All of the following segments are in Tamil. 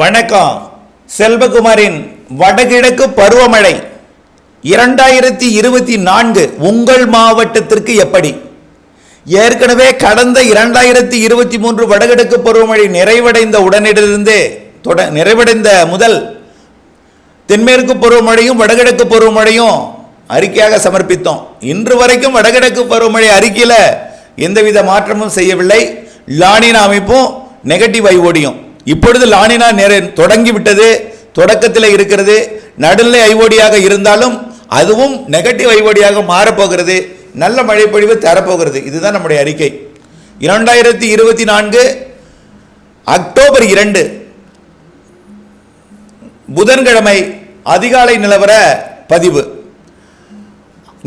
வணக்கம். செல்வகுமாரின் வடகிழக்கு பருவமழை. இரண்டாயிரத்தி இருபத்தி நான்கு உங்கள் மாவட்டத்திற்கு எப்படி? ஏற்கனவே கடந்த இரண்டாயிரத்தி இருபத்தி மூன்று வடகிழக்கு பருவமழை நிறைவடைந்த உடனிலிருந்தே தொட நிறைவடைந்த முதல் தென்மேற்கு பருவமழையும் வடகிழக்கு பருவமழையும் அறிக்கையாக சமர்ப்பித்தோம். இன்று வரைக்கும் வடகிழக்கு பருவமழை அறிக்கையில் எந்தவித மாற்றமும் செய்யவில்லை. லானின் அமைப்பும் நெகட்டிவ் ஐஓடியும் இப்பொழுது லானினா நேர தொடங்கிவிட்டது தொடக்கத்தில் இருக்கிறது. நடுநிலை ஐஓடியாக இருந்தாலும் அதுவும் நெகட்டிவ் ஐஓடியாக மாறப்போகிறது. நல்ல மழைப்பொழிவு தரப்போகிறது. இதுதான் நம்முடைய அறிக்கை. இரண்டாயிரத்தி இருபத்தி நான்கு அக்டோபர் இரண்டு புதன்கிழமை அதிகாலை நிலவர பதிவு.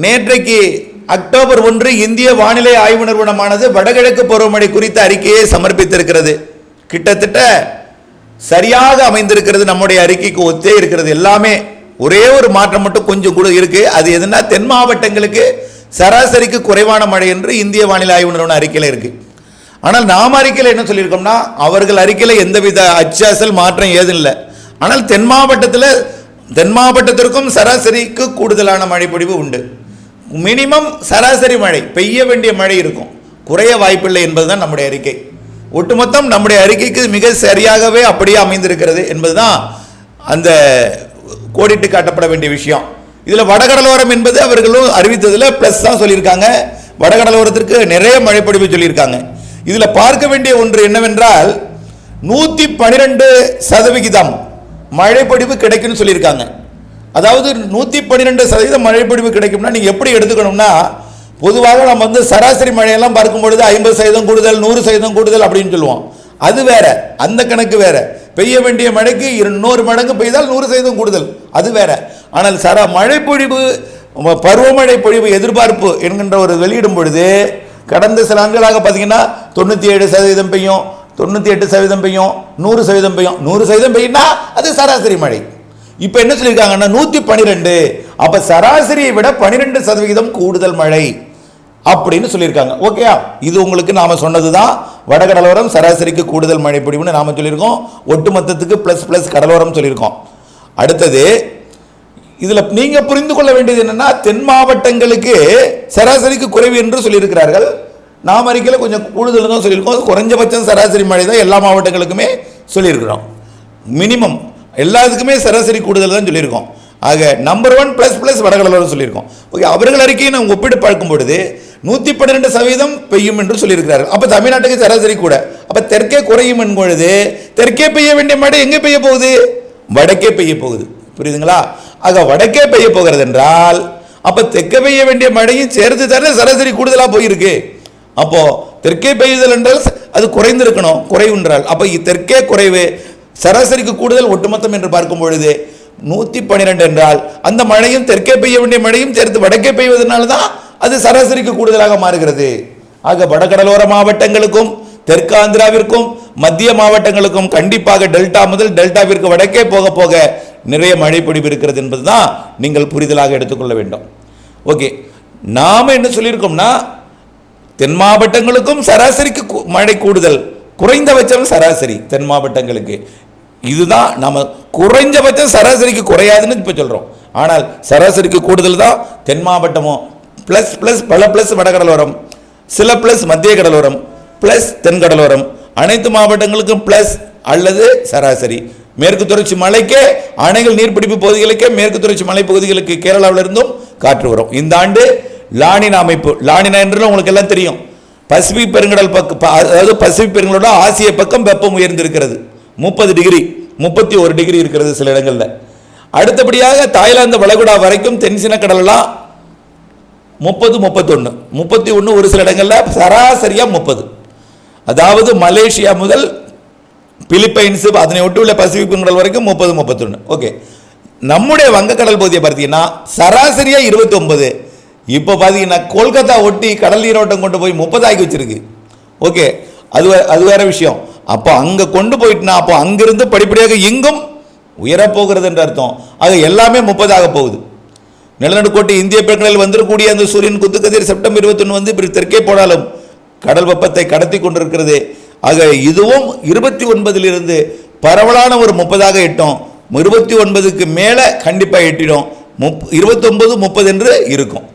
நேற்றைக்கு அக்டோபர் ஒன்று இந்திய வானிலை ஆய்வு நிறுவனமானது வடகிழக்கு பருவமழை குறித்த அறிக்கையை சமர்ப்பித்திருக்கிறது. கிட்டத்தட்ட சரியாக அமைந்திருக்கிறது நம்முடைய அறிக்கைக்கு ஒத்தே இருக்கிறது. எல்லாமே ஒரே ஒரு மாற்றம் மட்டும் கொஞ்சம் கூட இருக்கு. அது எதுனா தென் மாவட்டங்களுக்கு சராசரிக்கு குறைவான மழை என்று இந்திய வானிலை ஆய்வு நிறுவன அறிக்கையில் இருக்கு. ஆனால் நாம் அறிக்கையில் என்ன சொல்லியிருக்கோம்னா அவர்கள் அறிக்கையில் எந்தவித அச்சாசல் மாற்றம் ஏதும் இல்லை. ஆனால் தென் மாவட்டத்தில் தென் மாவட்டத்திற்கும் சராசரிக்கு கூடுதலான மழைப்பொழிவு உண்டு. மினிமம் சராசரி மழை பெய்ய வேண்டிய மழை இருக்கும். குறைய வாய்ப்பில்லை என்பதுதான் நம்முடைய அறிக்கை. ஒட்டுமொத்தம் நம்முடைய அறிக்கைக்கு மிக சரியாகவே அப்படியே அமைந்திருக்கிறது என்பதுதான் அந்த கோடிட்டு காட்டப்பட வேண்டிய விஷயம். இதில் வடகடலோரம் என்பது அவர்களும் அறிவித்ததில் ப்ளஸ் தான் சொல்லியிருக்காங்க. வடகடலோரத்திற்கு நிறைய மழைப்பொழிவு சொல்லியிருக்காங்க. இதில் பார்க்க வேண்டிய ஒன்று என்னவென்றால் நூற்றி பன்னிரெண்டு சதவிகிதம் மழைப்பொழிவு கிடைக்கும்னு சொல்லியிருக்காங்க. அதாவது நூற்றி பன்னிரெண்டு சதவீதம் மழைப்பொழிவு கிடைக்கும்னா நீங்கள் எப்படி எடுத்துக்கணும்னா பொதுவாக நம்ம வந்து சராசரி மழையெல்லாம் பார்க்கும் பொழுது ஐம்பது சதவீதம் கூடுதல் நூறு சதவீதம் கூடுதல் அப்படின்னு சொல்லுவோம். அது வேற. அந்த கணக்கு வேற. பெய்ய வேண்டிய மழைக்கு இருநூறு மடங்கு பெய்தால் நூறு சதவீதம் கூடுதல். அது வேற. ஆனால் சர மழைப்பொழிவு பொழிவு பருவமழை பொழிவு எதிர்பார்ப்பு என்கின்ற ஒரு வெளியிடும் பொழுது கடந்த சில ஆண்டுகளாக பார்த்தீங்கன்னா தொண்ணூற்றி ஏழு சதவீதம் பெய்யும் தொண்ணூற்றி எட்டு சதவீதம் பெய்யும் நூறு சதவீதம் பெய்யும். நூறு சதவீதம் பெய்யும்னா அது சராசரி மழை. இப்போ என்ன சொல்லியிருக்காங்கன்னா நூற்றி பன்னிரெண்டு அப்போ சராசரியை விட பன்னிரெண்டு சதவீதம் கூடுதல் மழை. அப்படின்னு சொல்லியிருக்காங்க. ஓகேயா இது உங்களுக்கு நாம் சொன்னது தான் வடகடலோரம் சராசரிக்கு கூடுதல் மழை பொழிவுன்னு நாம் சொல்லியிருக்கோம். ஒட்டுமொத்தத்துக்கு ப்ளஸ் ப்ளஸ் கடலோரம் சொல்லியிருக்கோம். அடுத்தது இதில் நீங்கள் புரிந்து கொள்ள வேண்டியது என்னென்னா தென் மாவட்டங்களுக்கு சராசரிக்கு குறைவு என்று சொல்லியிருக்கிறார்கள். நாம் அறிக்கையில் கொஞ்சம் கூடுதல் தான் சொல்லியிருக்கோம். குறைஞ்சபட்சம் சராசரி மழை தான் எல்லா மாவட்டங்களுக்குமே சொல்லியிருக்கிறோம். மினிமம் எல்லாத்துக்குமே சராசரி கூடுதல் தான் சொல்லியிருக்கோம். ஆக நம்பர் ஒன் ப்ளஸ் ப்ளஸ் வடகடலோரம் சொல்லியிருக்கோம். ஓகே அவர்கள் அறிக்கையை நம்ம ஒப்பிட்டு பார்க்கும் பொழுது நூற்றி பன்னிரெண்டு சதவீதம் பெய்யும் என்று சொல்லியிருக்கிறார்கள். அப்போ தமிழ்நாட்டுக்கு சராசரி கூட. அப்போ தெற்கே குறையும் என்பொழுது தெற்கே பெய்ய வேண்டிய மழை எங்கே பெய்ய போகுது? வடக்கே பெய்ய போகுது. புரியுதுங்களா? ஆக வடக்கே பெய்ய போகிறது என்றால் அப்போ தெற்கே பெய்ய வேண்டிய மழையும் சேர்த்து தானே சராசரி கூடுதலாக போயிருக்கு. அப்போ தெற்கே பெய்யுதல் என்றால் அது குறைந்திருக்கணும் குறைவு என்றால். அப்போ தெற்கே குறைவு சராசரிக்கு கூடுதல் ஒட்டுமொத்தம் என்று பார்க்கும் பொழுது நூற்றி பன்னிரெண்டு என்றால் அந்த மழையும் தெற்கே பெய்ய வேண்டிய மழையும் சேர்த்து வடக்கே பெய்வதனால தான் அது சராசரிக்கு கூடுதலாக மாறுகிறது. ஆக வடகடலோர மாவட்டங்களுக்கும் தெற்காந்திராவிற்கும் மத்திய மாவட்டங்களுக்கும் கண்டிப்பாக டெல்டா முதல் டெல்டாவிற்கு வடக்கே போக போக நிறைய மழைப்பொழிவு இருக்கிறது என்பதுதான் நீங்கள் புரிதலாக எடுத்துக்கொள்ள வேண்டும். ஓகே. நாம என்ன சொல்லியிருக்கோம்னா தென் மாவட்டங்களுக்கும் சராசரிக்கு மழை கூடுதல். குறைந்தபட்சம் சராசரி தென் மாவட்டங்களுக்கு. இதுதான் நம்ம குறைஞ்சபட்சம் சராசரிக்கு குறையாதுன்னு இப்போ சொல்கிறோம் ஆனால் சராசரிக்கு கூடுதல் தான் தென் மாவட்டமும். ப்ளஸ் ப்ளஸ் பல ப்ளஸ் வடகடலோரம் சில ப்ளஸ் மத்திய கடலோரம் ப்ளஸ் தென்கடலோரம். அனைத்து மாவட்டங்களுக்கும் ப்ளஸ் அல்லது சராசரி. மேற்கு தொடர்ச்சி மலைக்கே அணைகள் நீர்பிடிப்பு பகுதிகளுக்கே மேற்கு தொடர்ச்சி மலைப்பகுதிகளுக்கு கேரளாவிலிருந்தும் காற்று வரும். இந்த ஆண்டு லானினா அமைப்பு லானினா என்று உங்களுக்கு எல்லாம் தெரியும். பசிபிக் பெருங்கடல் பக்கம் ப- அதாவது பசிபிக் பெருங்கடலோட ஆசிய பக்கம் வெப்பம் உயர்ந்திருக்கிறது. முப்பது டிகிரி முப்பத்தி ஒரு டிகிரி இருக்கிறது சில இடங்களில். அடுத்தபடியாக தாய்லாந்து வளைகுடா வரைக்கும் தென்சின கடலெல்லாம் முப்பது முப்பத்தொன்று முப்பத்தி ஒன்று ஒரு சில இடங்களில் சராசரியாக முப்பது. அதாவது மலேசியா முதல் பிலிப்பைன்ஸு அதனை ஒட்டியுள்ள பசிபிக் பெருங்கடல் வரைக்கும் முப்பது முப்பத்தொன்று ஓகே. நம்முடைய வங்கக்கடல் பகுதியை பார்த்தீங்கன்னா சராசரியாக இருபத்தொன்பது. இப்போ பார்த்தீங்கன்னா கொல்கத்தா ஒட்டி கடல் நீரோட்டம் கொண்டு போய் முப்பதாக்கி வச்சிருக்கு. ஓகே. அது வே- அது வேற விஷயம். அப்போ அங்கே கொண்டு போயிட்டுனா அப்போ அங்கிருந்து படிப்படியாக இங்கும் உயரப்போகிறது என்று அர்த்தம். அது எல்லாமே முப்பதாக போகுது. நிலநடுக்கோட்டு இந்திய பெருங்கடலில் வந்திருக்கக்கூடிய அந்த சூரியன் குத்துக்கதிர் செப்டம்பர் இருபத்தொன்று வந்து இப்படி தெற்கே போனாலும் கடல் வெப்பத்தை கடத்தி கொண்டிருக்கிறது. ஆக இதுவும் இருபத்தி ஒன்பதிலிருந்து பரவலான ஒரு முப்பதாக எட்டும். இருபத்தி ஒன்பதுக்கு மேலே கண்டிப்பாக எட்டிடும். முப் இருபத்தொம்பது முப்பது என்று இருக்கும்.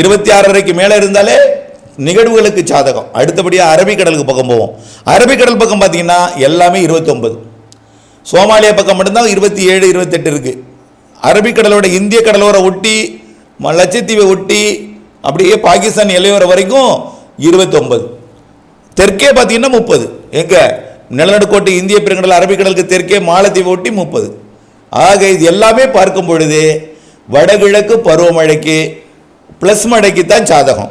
இருபத்தி ஆறரைக்கு மேலே இருந்தாலே நிகழ்வுகளுக்கு சாதகம். அடுத்தபடியாக அரபிக்கடலுக்கு பக்கம் போவோம். அரபிக்கடல் பக்கம் பார்த்தீங்கன்னா எல்லாமே இருபத்தொம்பது சோமாலியா பக்கம் மட்டும்தான் இருபத்தி ஏழு இருபத்தெட்டு இருக்குது அரபிக்கடலோட இந்திய கடலோரை ஒட்டி ம- லட்சத்தீவை ஒட்டி அப்படியே பாகிஸ்தான் எல்லையோர வரைக்கும் இருபத்தொன்பது. தெற்கே பார்த்தீங்கன்னா முப்பது. எங்கே? நிலநடுக்கோட்டு இந்திய பெருங்கடல் அரபிக்கடலுக்கு தெற்கே மாலத்தீவை ஒட்டி முப்பது. ஆக இது எல்லாமே பார்க்கும் பொழுது வடகிழக்கு பருவமழைக்கு ப்ளஸ் மழைக்கு தான் சாதகம்.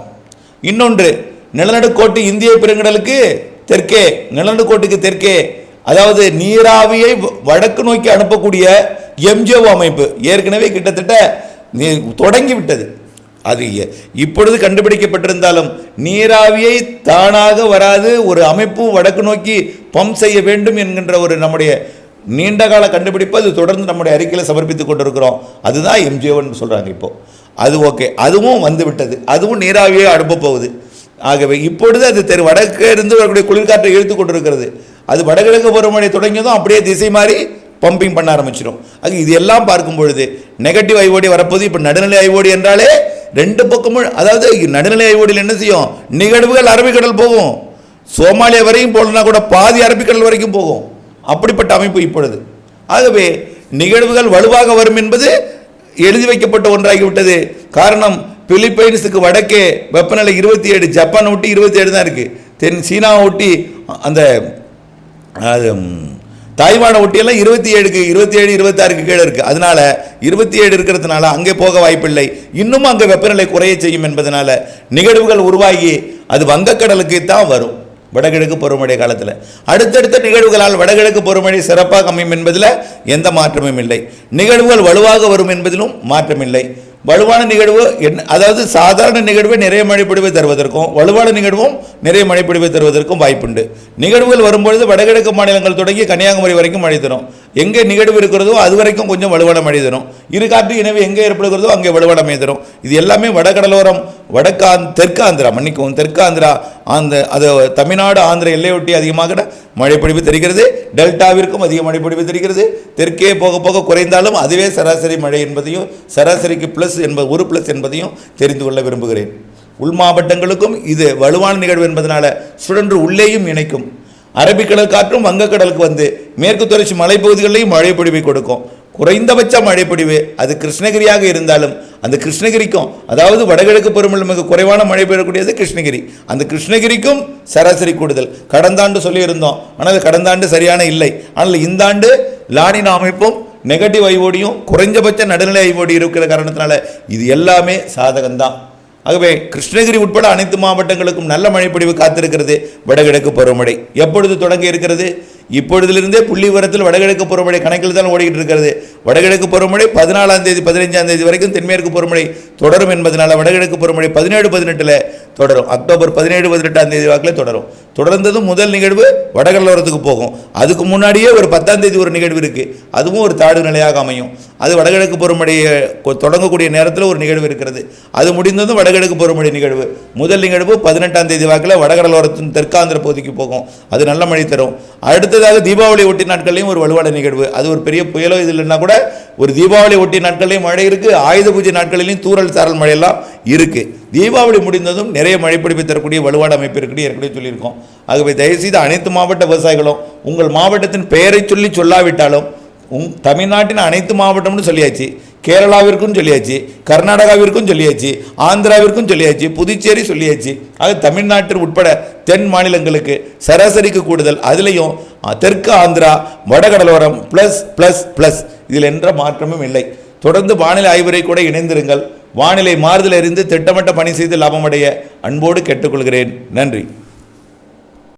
இன்னொன்று நிலநடுக்கோட்டு இந்திய பெருங்கடலுக்கு தெற்கே நிலநடுக்கோட்டுக்கு தெற்கே அதாவது நீராவியை வ- வடக்கு நோக்கி அனுப்பக்கூடிய எம்ஜிஓ அமைப்பு. ஏற்கனவே கிட்டத்தட்ட தொடங்கிவிட்டது. தொடங்கி விட்டது அது இப்பொழுது கண்டுபிடிக்கப்பட்டிருந்தாலும் நீராவியை தானாக வராது ஒரு அமைப்பு வடக்கு நோக்கி பம்ப் செய்ய வேண்டும் என்கின்ற ஒரு நம்முடைய நீண்டகால கண்டுபிடிப்பு அது தொடர்ந்து நம்முடைய அறிக்கையில் சமர்ப்பித்துக் கொண்டிருக்கிறோம். அதுதான் எம்ஜிஓன்னு சொல்கிறாங்க இப்போது அது ஓகே. அதுவும் வந்துவிட்டது. அதுவும் நீராவியை அனுப்ப போகுது. ஆகவே இப்பொழுது அது தெரு வடக்கே இருந்து வரக்கூடிய குளிர்காற்றை இழுத்து கொண்டிருக்கிறது. அது வடகிழக்கு பருவமழை தொடங்கியதும் அப்படியே திசை மாறி பம்பிங் பண்ண ஆரம்பிச்சிடும் அது இது எல்லாம் பார்க்கும் பொழுது நெகட்டிவ் ஐஓடி வரப்போது இப்போ நடுநிலை ஐஓடி என்றாலே ரெண்டு பக்கமும் அதாவது நடுநிலை ஐஓடியில் என்ன செய்யும்? நிகழ்வுகள் அரபிக்கடல் போகும். சோமாலியா வரையும் போகலன்னா கூட பாதி அரபிக்கடல் வரைக்கும் போகும். அப்படிப்பட்ட அமைப்பு இப்பொழுது. ஆகவே நிகழ்வுகள் வலுவாக வரும் என்பது எழுதி வைக்கப்பட்ட ஒன்றாகிவிட்டது. காரணம் பிலிப்பைன்ஸுக்கு வடக்கே வெப்பநிலை இருபத்தி ஏழு ஜப்பான் ஒட்டி இருபத்தி ஏழு தான் இருக்குது தென் சீனாவை ஒட்டி அந்த அது தாய்வானை ஒட்டியெல்லாம் இருபத்தி ஏழுக்கு இருபத்தி ஏழு இருபத்தாறுக்கு கீழே இருக்குது அதனால் இருபத்தி ஏழு இருக்கிறதுனால அங்கே போக வாய்ப்பில்லை. இன்னும் அங்கே வெப்பநிலை குறைய செய்யும் என்பதனால நிகழ்வுகள் உருவாகி அது வங்கக்கடலுக்கு தான் வரும். வடகிழக்கு பருவமழை காலத்தில். அடுத்தடுத்த நிகழ்வுகளால் வடகிழக்கு பருவமழை சிறப்பாக அமையும் என்பதில் எந்த மாற்றமும் இல்லை. நிகழ்வுகள் வலுவாக வரும் என்பதிலும் மாற்றமில்லை. வலுவான நிகழ்வு என்ன அதாவது சாதாரண நிகழ்வு நிறைய மழைப்பொழிவை தருவதற்கும் வலுவான நிகழ்வும் நிறைய மழைப்பொழிவை தருவதற்கும் வாய்ப்புண்டு. நிகழ்வுகள் வரும்பொழுது வடகிழக்கு மாநிலங்கள் தொடங்கி கன்னியாகுமரி வரைக்கும் மழை தரும். எங்கே நிகழ்வு இருக்கிறதோ அது வரைக்கும் கொஞ்சம் வலுவான மழை தரும். இரு காற்று எனவே எங்கே ஏற்படுகிறதோ அங்கே வலுவான மழை தரும். இது எல்லாமே வடகடலோரம் வடக்காந் தெற்கு ஆந்திரா மன்னிக்கவும் தெற்கு ஆந்திரா அந்த அது தமிழ்நாடு ஆந்திர எல்லையொட்டி அதிகமாக மழைப்பொழிவு தெரிகிறது. டெல்டாவிற்கும் அதிக மழைப்பொழிவு தெரிகிறது. தெற்கே போக போக குறைந்தாலும் அதுவே சராசரி மழை என்பதையும் சராசரிக்கு ப்ளஸ் என்பது ஒரு ப்ளஸ் என்பதையும் தெரிந்து கொள்ள விரும்புகிறேன். உள் மாவட்டங்களுக்கும் இது வலுவான நிகழ்வு என்பதனால் சுழன்று உள்ளேயும் இணைக்கும். அரபிக்கடல் காற்றும் வங்கக்கடலுக்கு வந்து மேற்கு தொடர்ச்சி மலைப்பகுதிகளிலையும் மழை பொழிவை கொடுக்கும். குறைந்தபட்ச மழைப்பொழிவு அது கிருஷ்ணகிரியாக இருந்தாலும் அந்த கிருஷ்ணகிரிக்கும் அதாவது வடகிழக்கு பருவமழை மிக குறைவான மழை பெறக்கூடியது கிருஷ்ணகிரி. அந்த கிருஷ்ணகிரிக்கும் சராசரி கூடுதல். கடந்த ஆண்டு சொல்லியிருந்தோம். ஆனால் கடந்த ஆண்டு சரியான இல்லை. ஆனால் இந்த ஆண்டு லானின் அமைப்பும் நெகட்டிவ் ஐஓடியும் குறைஞ்சபட்ச நடுநிலை ஐஓடி இருக்கிற காரணத்தினால இது எல்லாமே சாதகம்தான். ஆகவே கிருஷ்ணகிரி உட்பட அனைத்து மாவட்டங்களுக்கும் நல்ல மழைப்பொழிவு காத்திருக்கிறது வடகிழக்கு பருவமழை. எப்பொழுது தொடங்கி இருக்கிறது? இப்பொழுதிலிருந்தே புள்ளி விவரத்தில் வடகிழக்கு பருவமழை கணக்கில் தான் ஓடிக்கிட்டு இருக்கிறது வடகிழக்கு பருவமழை பதினாலாம் தேதி பதினைஞ்சாம் தேதி வரைக்கும் தென்மேற்கு பருவமழை தொடரும் என்பதனால வடகிழக்கு பருவமழை பதினேழு பதினெட்டில் தொடரும். அக்டோபர் பதினேழு பதினெட்டாம் தேதி வாக்கில் தொடரும். தொடர்ந்ததும் முதல் நிகழ்வு வடகடலோரத்துக்கு போகும். அதுக்கு முன்னாடியே ஒரு பத்தாம் தேதி ஒரு நிகழ்வு இருக்குது அதுவும் ஒரு தாடு நிலையாக அமையும். அது வடகிழக்கு பருவமழையை கொ- தொடங்கக்கூடிய நேரத்தில் ஒரு நிகழ்வு இருக்கிறது. அது முடிந்ததும் வடகிழக்கு பருவமழை நிகழ்வு. முதல் நிகழ்வு பதினெட்டாம் தேதி வாக்கில் வடகடலோரத்தின் தெற்காந்திர பகுதிக்கு போகும். அது நல்ல மழை தரும். அடுத்ததாக தீபாவளி ஒட்டி நாட்கள்லையும் ஒரு வலுவான நிகழ்வு. அது ஒரு பெரிய புயலோ இது இல்லைன்னா கூட ஒரு தீபாவளி ஒட்டி நாட்கள்லையும் மழை இருக்குது ஆயுத பூஜை நாட்களிலையும் தூரல் சாரல் மழையெல்லாம் இருக்குது தீபாவளி முடிந்ததும் நிறைய மழைப்பிடிப்பு தரக்கூடிய வலுவான அமைப்பு இருக்குன்னு ஏற்கனவே சொல்லியிருக்கோம். ஆகவே தயவுசெய்து அனைத்து மாவட்ட விவசாயிகளும் உங்கள் மாவட்டத்தின் பெயரை சொல்லி சொல்லாவிட்டாலும் உங் தமிழ்நாட்டின் அனைத்து மாவட்டம்னு சொல்லியாச்சு. கேரளாவிற்கும் சொல்லியாச்சு கர்நாடகாவிற்கும் சொல்லியாச்சு ஆந்திராவிற்கும் சொல்லியாச்சு புதுச்சேரி சொல்லியாச்சு. ஆக தமிழ்நாட்டில் உட்பட தென் மாநிலங்களுக்கு சராசரிக்கு கூடுதல் அதுலேயும் தெற்கு ஆந்திரா வடகடலோரம் ப்ளஸ் ப்ளஸ் ப்ளஸ் இதில் என்ற மாற்றமும் இல்லை. தொடர்ந்து வானிலை ஆய்வரை கூட இணைந்திருங்கள். வானிலை மாறுதல் அறிந்து திட்டமிட்ட பணி செய்து லாபமடைய அன்போடு கேட்டுக்கொள்கிறேன். நன்றி.